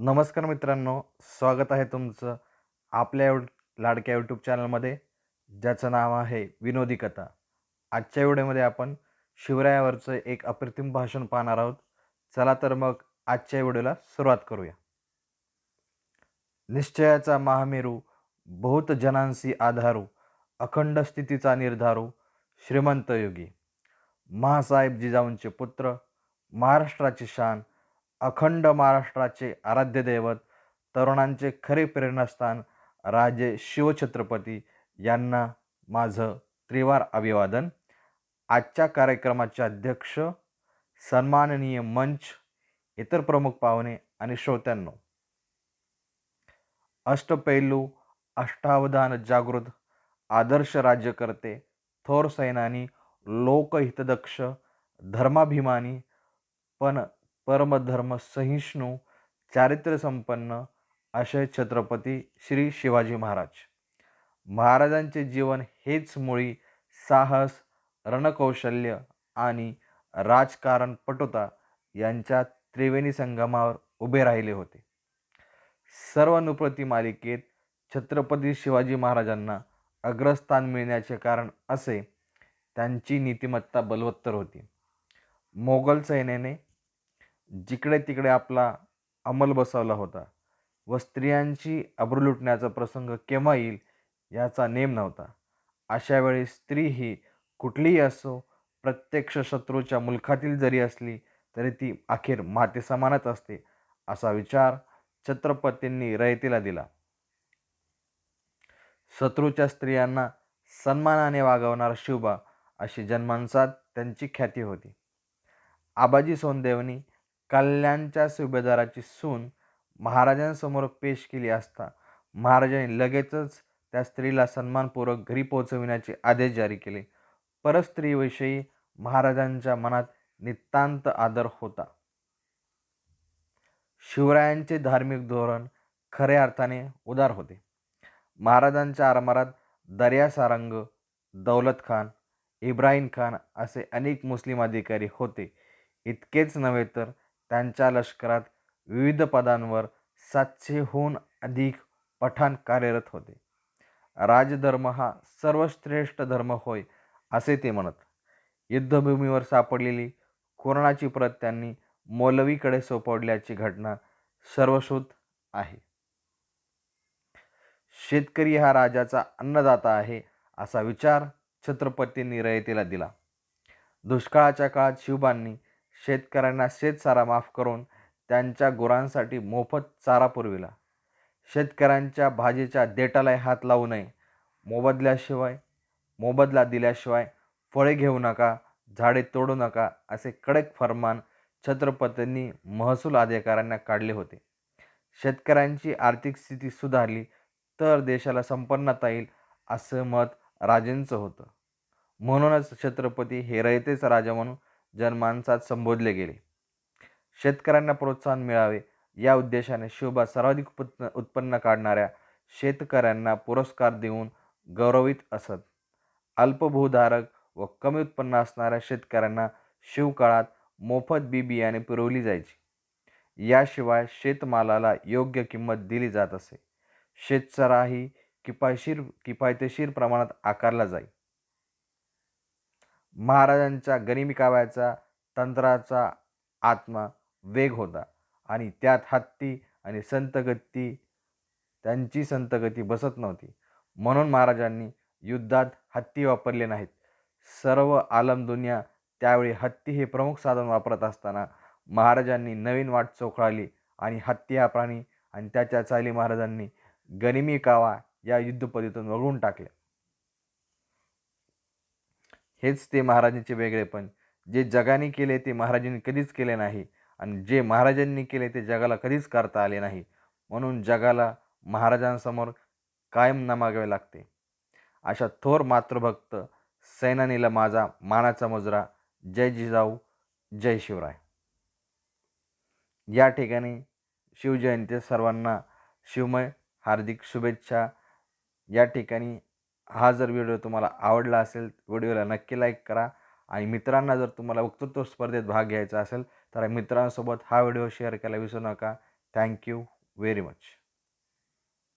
नमस्कार मित्रांनो स्वागत आहे तुमचं आपल्या एव लाडक्या यूट्यूब चॅनलमध्ये ज्याचं नाव आहे विनोदी कथा. आजच्या व्हिडिओमध्ये आपण शिवरायावरचं एक अप्रतिम भाषण पाहणार आहोत. चला तर मग आजच्या व्हिडिओला सुरुवात करूया. निश्चयाचा महामेरू बहुत जनांसी आधारू अखंड स्थितीचा निर्धारू श्रीमंत योगी. महासाहेब जिजाऊंचे पुत्र महाराष्ट्राची शान अखंड महाराष्ट्राचे आराध्य दैवत तरुणांचे खरे प्रेरणास्थान राजे शिवछत्रपती यांना माझं त्रिवार अभिवादन. आजच्या कार्यक्रमाचे अध्यक्ष सन्माननीय मंच इतर प्रमुख पाहुणे आणि श्रोत्यांनो. अष्टपैलू अष्टावधान जागृत आदर्श राज्यकर्ते थोर सैनानी लोकहितदक्ष धर्माभिमानी पण परमधर्म सहिष्णू चारित्र्यसंपन्न असे छत्रपती श्री शिवाजी महाराज. महाराजांचे जीवन हेच मुळी साहस रणकौशल्य आणि राजकारण पटुता यांच्या त्रिवेणी संगमावर उभे राहिले होते. सर्व नुप्रती मालिकेत छत्रपती शिवाजी महाराजांना अग्रस्थान मिळण्याचे कारण असे त्यांची नीतिमत्ता बलवत्तर होती. मोगल सैन्याने जिकडे तिकडे आपला अंमल बसवला होता. व स्त्रियांची अब्रू लुटण्याचा प्रसंग केव्हा येईल याचा नेम नव्हता. अशा वेळी स्त्री ही कुठलीही असो प्रत्यक्ष शत्रूच्या मुलखातील जरी असली तरी ती अखेर मातेसमानच असते असा विचार छत्रपतींनी रयतेला दिला. शत्रूच्या स्त्रियांना सन्मानाने वागवणार शिवबा अशी जन्मांसात त्यांची ख्याती होती. आबाजी सोनदेवनी कल्याणच्या सुभेदाराची सून महाराजांसमोर पेश केली असता महाराजांनी लगेचच त्या स्त्रीला सन्मानपूर्वक घरी पोहोचविण्याचे आदेश जारी केले. परस्त्रीविषयी महाराजांच्या मनात नितांत आदर होता. शिवरायांचे धार्मिक धोरण खऱ्या अर्थाने उदार होते. महाराजांच्या आरमारात दर्या सारंग दौलत खान इब्राहिम खान असे अनेक मुस्लिम अधिकारी होते. इतकेच नव्हे तर त्यांच्या लष्करात विविध पदांवर सातशेहून अधिक पठाण कार्यरत होते. राजधर्म हा सर्वश्रेष्ठ धर्म होय असे ते म्हणत. युद्धभूमीवर सापडलेली कोरणाची प्रत त्यांनी मौलवीकडे सोपवल्याची घटना सर्वश्रुत आहे. शेतकरी हा राजाचा अन्नदाता आहे असा विचार छत्रपतींनी रयतेला दिला. दुष्काळाच्या काळात शिवबांनी शेतकऱ्यांना शेतसारा माफ करून त्यांच्या गुरांसाठी मोफत चारा पुरविला. शेतकऱ्यांच्या भाजीच्या देटालाही हात लावू नये. मोबदल्याशिवाय मोबदला दिल्याशिवाय फळे घेऊ नका झाडे तोडू नका असे कडक फरमान छत्रपतींनी महसूल अधिकाऱ्यांना काढले होते. शेतकऱ्यांची आर्थिक स्थिती सुधारली तर देशाला संपन्नता येईल असं मत राजेंचं होतं. म्हणूनच छत्रपती हे रयतेच राजा म्हणून जनमानसात संबोधले गेले. शेतकऱ्यांना प्रोत्साहन मिळावे या उद्देशाने शिवबा सर्वाधिक उत्पन्न उत्पन्न काढणाऱ्या शेतकऱ्यांना पुरस्कार देऊन गौरवित असत. अल्पभूधारक व कमी उत्पन्न असणाऱ्या शेतकऱ्यांना शिवकाळात मोफत बी बियाणे पुरवली जायची. याशिवाय शेतमालाला योग्य किंमत दिली जात असे. शेतसराही किफायशीर किफायतशीर प्रमाणात आकारला जाई. महाराजांच्या गनिमी काव्याचा तंत्राचा आत्मा वेग होता. आणि त्यात हत्ती आणि संतगती त्यांची संतगती बसत नव्हती. म्हणून महाराजांनी युद्धात हत्ती वापरले नाहीत. सर्व आलम दुनिया त्यावेळी हत्ती हे प्रमुख साधन वापरत असताना महाराजांनी नवीन वाट चोखळाली आणि हत्ती हा प्राणी आणि त्याच्या चाली महाराजांनी गनिमी कावा या युद्धपद्धतीतून वगळून टाकल्या हेच ते महाराजांचे वेगळेपण जे जगाने केले ते महाराजांनी कधीच केले नाही. आणि जे महाराजांनी केले ते जगाला कधीच करता आले नाही. म्हणून जगाला महाराजांसमोर कायम नमागावे लागते. अशा थोर मातृभक्त सैनानीला माझा मानाचा मुजरा. जय जिजाऊ जय शिवराय. या ठिकाणी शिवजयंती सर्वांना शिवमय हार्दिक शुभेच्छा. या ठिकाणी हा जर व्हिडिओ तुम्हाला आवडला असेल व्हिडिओला नक्की लाईक करा. आणि मित्रांना जर तुम्हाला वक्तृत्व स्पर्धेत भाग घ्यायचा असेल तर मित्रांसोबत हा व्हिडिओ शेअर करायला विसरू नका. Thank you very much